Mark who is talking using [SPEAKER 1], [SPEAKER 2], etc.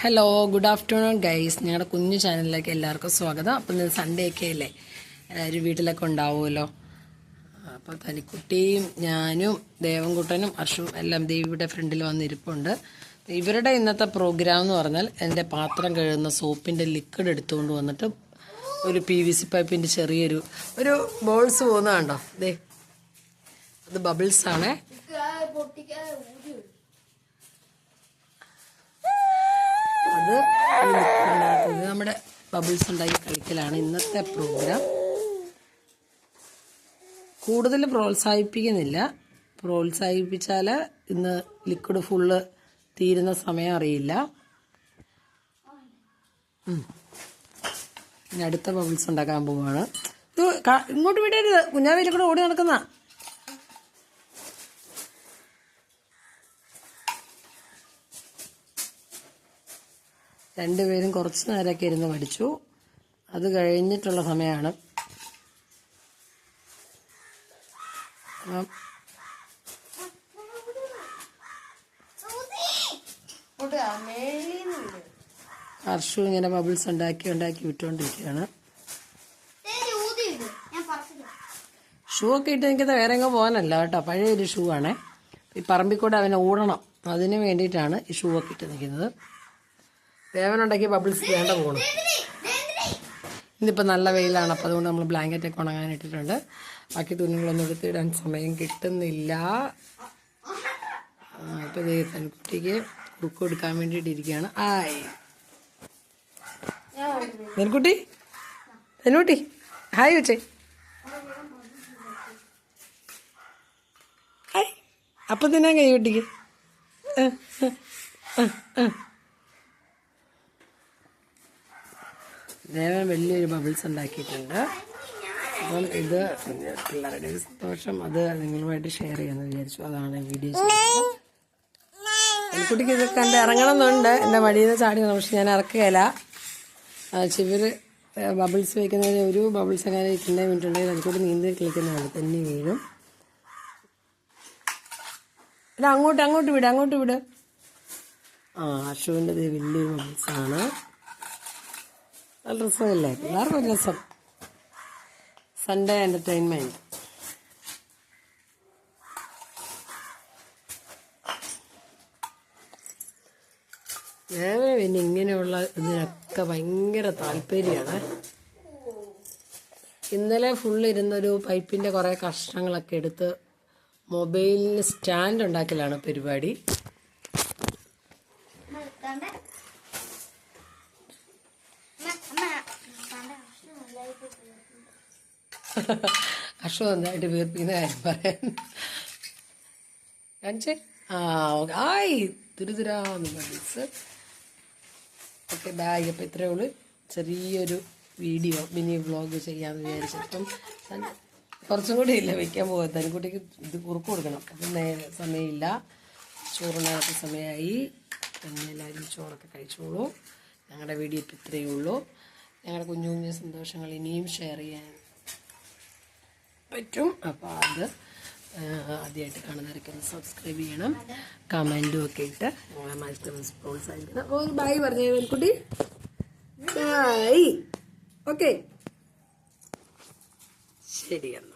[SPEAKER 1] Hello good afternoon guys ഞങ്ങളുടെ കുഞ്ഞു ചാനലിലേക്ക് എല്ലാവർക്കും സ്വാഗതം. അപ്പം ഇന്ന് സൺഡേ ഒക്കെ അല്ലേ? എല്ലാവരും വീട്ടിലൊക്കെ ഉണ്ടാവുമല്ലോ. അപ്പോൾ തനിക്കുട്ടിയും ഞാനും ദേവൻകുട്ടനും അർഷും എല്ലാം ദേവിയുടെ ഫ്രണ്ടിൽ വന്നിരിപ്പുണ്ട്. ഇവരുടെ ഇന്നത്തെ പ്രോഗ്രാം എന്ന് പറഞ്ഞാൽ എന്റെ പാത്രം കഴുകുന്ന സോപ്പിന്റെ ലിക്വിഡ് എടുത്തുകൊണ്ട് വന്നിട്ട് ഒരു പി വി സി പൈപ്പിന്റെ ചെറിയൊരു ഒരു ബോൾസ് പോകുന്നതാണ്ടോ? ദേ അത് ബബിൾസ് ഈ ഇത് നമ്മുടെ ബബിൾസ് ഉണ്ടാക്കി കളിക്കലാണ് ഇന്നത്തെ പ്രോഗ്രാം. കൂടുതൽ പ്രോത്സാഹിപ്പിക്കുന്നില്ല. പ്രോത്സാഹിപ്പിച്ചാൽ ഇന്ന് ലിക്വിഡ് ഫുള്ള് തീരുന്ന സമയം അറിയില്ല. ഇനി അടുത്ത ബബിൾസ് ഉണ്ടാക്കാൻ പോവാണ്. ഇത് ഇങ്ങോട്ട് വിടരുത്. കുഞ്ഞാവേലി കൂടെ ഓടി നടക്കുന്ന. രണ്ടുപേരും കുറച്ച് നേരമൊക്കെ ഇരുന്ന് പഠിച്ചു. അത് കഴിഞ്ഞിട്ടുള്ള സമയമാണ്. ഹർഷു ഇങ്ങനെ ബബിൾസ് ഉണ്ടാക്കി ഉണ്ടാക്കി വിട്ടുകൊണ്ടിരിക്കുകയാണ്. ഷൂ ഒക്കെ ഇട്ട് എനിക്കത് വേറെ എങ്ങോ പോകാനല്ല കേട്ടോ. പഴയൊരു ഷൂ ആണേ. ഈ പറമ്പിൽ കൂടെ അവനെ ഓടണം അതിന് വേണ്ടിയിട്ടാണ് ഈ ഷൂ ഒക്കെ ഇട്ട് നിൽക്കുന്നത്. ദേവനുണ്ടാക്കിയ ബബിൾസ് വേണ്ട പോകണം ഇന്നിപ്പോൾ നല്ല വെയിലാണ് അപ്പോൾ അതുകൊണ്ട് നമ്മൾ ബ്ലാങ്കറ്റ് ഒക്കെ ഉണങ്ങാൻ ഇട്ടിട്ടുണ്ട്. ബാക്കി തുണികളൊന്നും എടുത്തിടാൻ സമയം കിട്ടുന്നില്ല. ഇപ്പോൾ ദേ കുറുക്ക് കൊടുക്കാൻ വേണ്ടിയിട്ട് ഇരിക്കുകയാണ്. ആയി. നെൽക്കുട്ടി നെൽക്കുട്ടി ഹായ് വെച്ചേ അപ്പം തന്നെ കൈ കുട്ടിക്ക് ദേവൻ വലിയൊരു ബബിൾസ് ഉണ്ടാക്കിയിട്ടുണ്ട്. അപ്പം ഇത് പിള്ളേരുടെ സന്തോഷം. അത് നിങ്ങളുമായിട്ട് ഷെയർ ചെയ്യാമെന്ന് വിചാരിച്ചു. അതാണ് വീഡിയോ ചെയ്യുന്നത് എനിക്കുട്ടിക്ക് ഇത് കണ്ട് ഇറങ്ങണമെന്നുണ്ട്. എന്റെ മടിയിൽ നിന്ന് ചാടി പക്ഷെ ഞാൻ ഇറക്കുകയില്ല. ചിവര് ബബിൾസ് വയ്ക്കുന്നതിന് ഒരു ബബിൾസ് അങ്ങനെ ഇരിക്കുന്ന മിനിറ്റ് ഉണ്ടെങ്കിൽ നീന്തി നീന്തി കളിക്കുന്നതാണ് തന്നെ വീഴും. അല്ല അങ്ങോട്ട് അങ്ങോട്ട് വിട് അങ്ങോട്ട് വിട്. ആ അശുവിന്റെ വലിയൊരു ബബിൾസാണ് നല്ല രസമല്ലേ? എല്ലാവർക്കും ഒരു രസം. സൺഡേ എന്റർടൈൻമെന്റ് ദേവന് പിന്നെ ഇങ്ങനെയുള്ള ഇതിനൊക്കെ ഭയങ്കര താല്പര്യമാണ്. ഇന്നലെ ഫുൾ ഇരുന്നൊരു പൈപ്പിന്റെ കുറേ കഷ്ണങ്ങളൊക്കെ എടുത്ത് മൊബൈലിന് സ്റ്റാൻഡ് ഉണ്ടാക്കലാണ് പരിപാടി. അഷു നന്നായിട്ട് വീർപ്പിക്കുന്ന കാര്യം പറയാൻ? കാണിച്ചേ? ആ ആയി തുരുതുരാന്ന് മനസ്സ് ഓക്കെ ബായ് അപ്പം ഇത്രയേ ഉള്ളൂ. ചെറിയൊരു വീഡിയോ മിനി വ്ളോഗ് ചെയ്യാമെന്ന് വിചാരിച്ചപ്പം കുറച്ചും കൂടി ഇല്ല വയ്ക്കാൻ പോകാൻ തനിക്കുട്ടിക്ക് ഇത് കുറുക്ക് കൊടുക്കണം. അപ്പം നേരെ സമയമില്ല. ചോറിനകത്ത് സമയമായി. പിന്നെ എല്ലാവരും ചോറൊക്കെ കഴിച്ചോളൂ. ഞങ്ങളുടെ വീഡിയോ ഇപ്പം ഇത്രയേ ഉള്ളൂ. ഞങ്ങളുടെ കുഞ്ഞു കുഞ്ഞു സന്തോഷങ്ങൾ ഇനിയും ഷെയർ ചെയ്യാൻ പറ്റും. അപ്പോൾ അത് ആദ്യമായിട്ട് കാണുന്നവരൊക്കെ സബ്സ്ക്രൈബ് ചെയ്യണം. കമന്റും ഒക്കെ ഇട്ട് ഞങ്ങളെ മത്സരം പ്രോത്സാഹിക്കണം ഒരു ബായ് പറഞ്ഞേ കുട്ടി ബായ് ഓക്കെ ശരി എന്നാൽ